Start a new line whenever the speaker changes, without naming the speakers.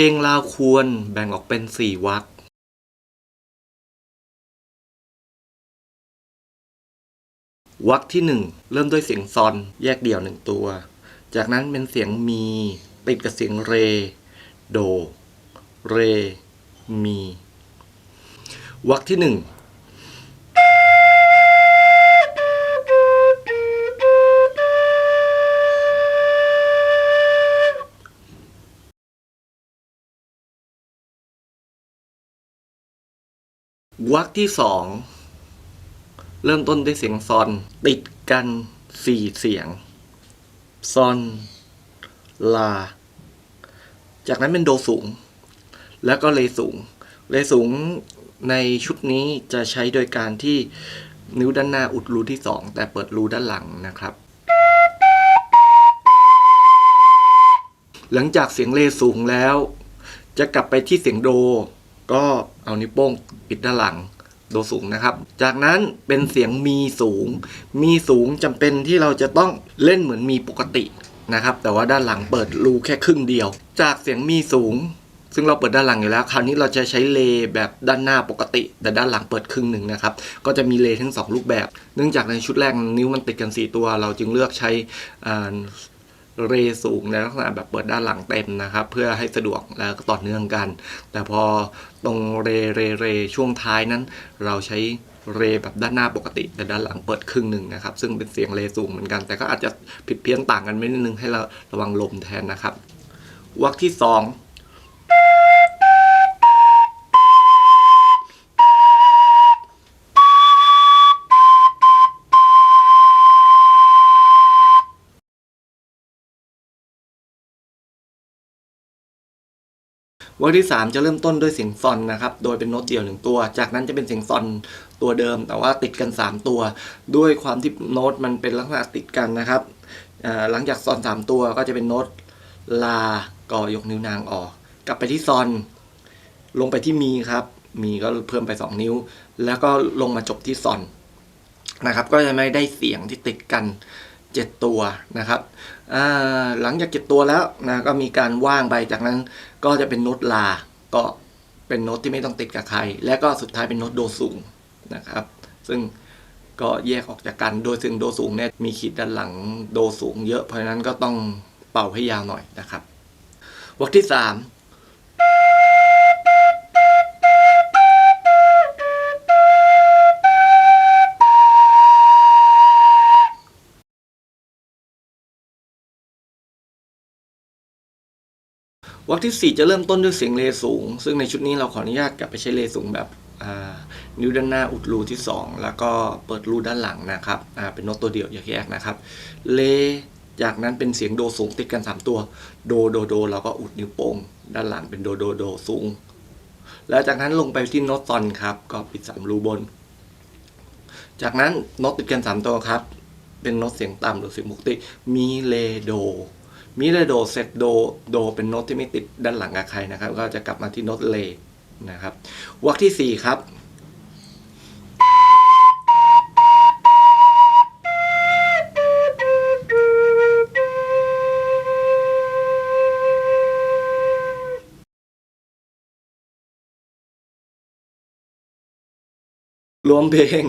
เพลงลาวควรแบ่งออกเป็นสี่วรรควรรคที่หนึ่งเริ่มด้วยเสียงซอนแยกเดี่ยวหนึ่งตัว จากนั้นเป็นเสียงมี ติดกับเสียงเร โด เร มีวรรคที่หนึ่ง วรรคที่สองเริ่มต้นด้วยเสียงซอน ติดกันสี่เสียงซอนลา จากนั้นเป็นโดสูง แล้วก็เลสูง เลสูงในชุดนี้จะใช้โดยการที่นิ้วด้านหน้าอุดรูที่สองแต่เปิดรูด้านหลังนะครับ หลังจากเสียงเลสูงแล้ว จะกลับไปที่เสียงโด ก็เอานิ้วโป้งปิดด้านหลังโดสูงนะครับ จากนั้นเป็นเสียงมีสูง มีสูงจำเป็นที่เราจะต้องเล่นเหมือนมีปกตินะครับ แต่ว่าด้านหลังเปิดรูแค่ครึ่งเดียว จากเสียงมีสูง ซึ่งเราเปิดด้านหลังอยู่แล้ว คราวนี้เราจะใช้เลแบบด้านหน้าปกติ แต่ด้านหลังเปิดครึ่งหนึ่งนะครับ ก็จะมีเลทั้งสองรูปแบบ เนื่องจากในชุดแรกนิ้วมันติดกัน 4 ตัว เราจึงเลือกใช้ เรสูงในลักษณะแบบเปิดด้านหลังเต็มนะครับ เพื่อให้สะดวกแล้วก็ต่อเนื่องกัน แต่พอตรงเรเรเรช่วงท้ายนั้น เราใช้เรแบบด้านหน้าปกติ แต่ด้านหลังเปิดครึ่งหนึ่งนะครับ ซึ่งเป็นเสียงเรสูงเหมือนกัน แต่ก็อาจจะผิดเพี้ยนต่างกันไม่นิดนึงให้เราระวังลมแทนนะครับวักที่ 2 วอร์ที่ 3 จะเริ่มต้นด้วยเสียงซอนนะครับ โดยเป็นโน้ตเดี่ยวหนึ่งตัว จากนั้นจะเป็นเสียงซอนตัวเดิม แต่ว่าติดกัน 3 ตัว ด้วยความที่โน้ตมันเป็นลักษณะติดกันนะครับ หลังจากซอน 3 ตัวก็จะเป็นโน้ตลาก่อยกนิ้วนางออก กลับไปที่ซอน ลงไปที่มีครับ มีก็เพิ่มไป 2 นิ้ว แล้วก็ลงมาจบที่ซอนนะครับ ก็จะไม่ได้เสียงที่ติดกัน 7 ตัวนะครับหลังจากเจ็ดตัวแล้วนะก็มีการว่างไปจากนั้นก็จะเป็นโน้ตลา ก็เป็นโน้ตที่ไม่ต้องติดกับใคร และก็สุดท้ายเป็นโน้ตโดสูงนะครับ ซึ่งก็แยกออกจากกันโดยซึ่งโดสูงเนี่ยมีขีดด้านหลังโดสูงเยอะเพราะฉะนั้นก็ต้องเป่าให้ยาวหน่อยนะครับวรรคที่ 3 วรรคที่ 4 จะเริ่มต้นด้วยเสียงเลสูง ซึ่งในชุดนี้เราขออนุญาตกลับไปใช้เลสูงแบบนิ้วด้านหน้าอุดรูที่ 2 แล้วก็เปิดรูด้านหลังนะครับเป็นโน้ตตัวเดียวอย่าแยกนะครับ เลจากนั้นเป็นเสียงโดสูงติดกัน 3 ตัว โดโดโดเราก็อุดนิ้วโป้งด้านหลังเป็นโดโดโดสูง แล้วจากนั้นลงไปที่โน้ตซอนครับ ก็ปิดสามรูบน จากนั้นโน้ตติดกัน 3 ตัวครับ เป็นโน้ตเสียงต่ำหรือเสียงปกติ มีเลโด มิเลโดเซตโดโดเป็นโน้ตที่ไม่ติดด้านหลังกับใครนะครับ ก็จะกลับมาที่โน้ตเลนะครับวรรคที่ 4 ครับรวมเพลง